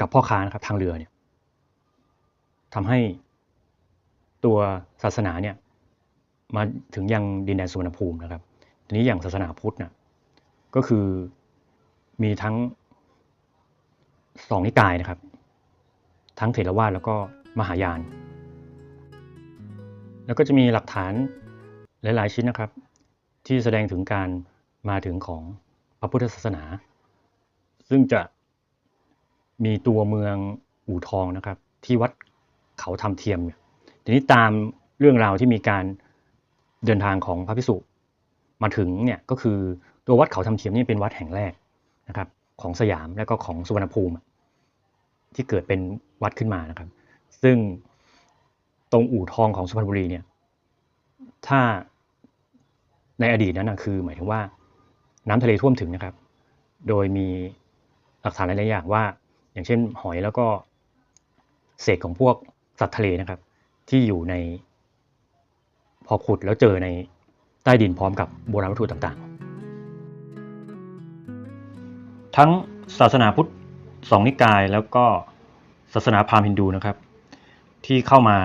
กับพ่อค้านะครับทางเรือเนี่ยทำให้ตัวศาสนาเนี่ยมาถึงยังดินแดนสุวรรณภูมินะครับทีนี้อย่างศาสนาพุทธน่ะก็คือมีทั้งสองนิกายนะครับ ทั้งเถรวาทแล้วก็มหายาน แล้วก็จะมีหลักฐานหลาย ๆ ชิ้นนะครับ ที่แสดงถึงการมาถึงของพระพุทธศาสนา ซึ่งจะ มีตัวเมืองอู่ทองนะครับ ที่วัดเขาทำเทียมเนี่ยทีนี้ตามเรื่องราวที่มีการเดินทางของพระพิสุมาถึงเนี่ยก็คือตัววัดเขาทำเทียมนี่เป็นวัดแห่งแรกนะครับ ของสยามและก็ของสุวรรณภูมิ ที่เกิดเป็นวัดขึ้นมานะครับ ซึ่งตรงอู่ทองของสุพรรณบุรีเนี่ยถ้าในอดีตนั้นนะคือ หมายถึงว่าน้ำทะเลท่วมถึงนะครับ โดยมีหลักฐานหลายๆอย่างว่า อย่างเช่นหอยแล้วก็เศษของพวกสัตว์ทะเลนะครับ ที่อยู่ใน พอขุดแล้วเจอในใต้ดินพร้อมกับโบราณวัตถุต่างๆ ทั้งศาสนาพุทธสองนิกายแล้วก็ศาสนาพราหมณ์ฮินดูนะครับ ที่เข้ามา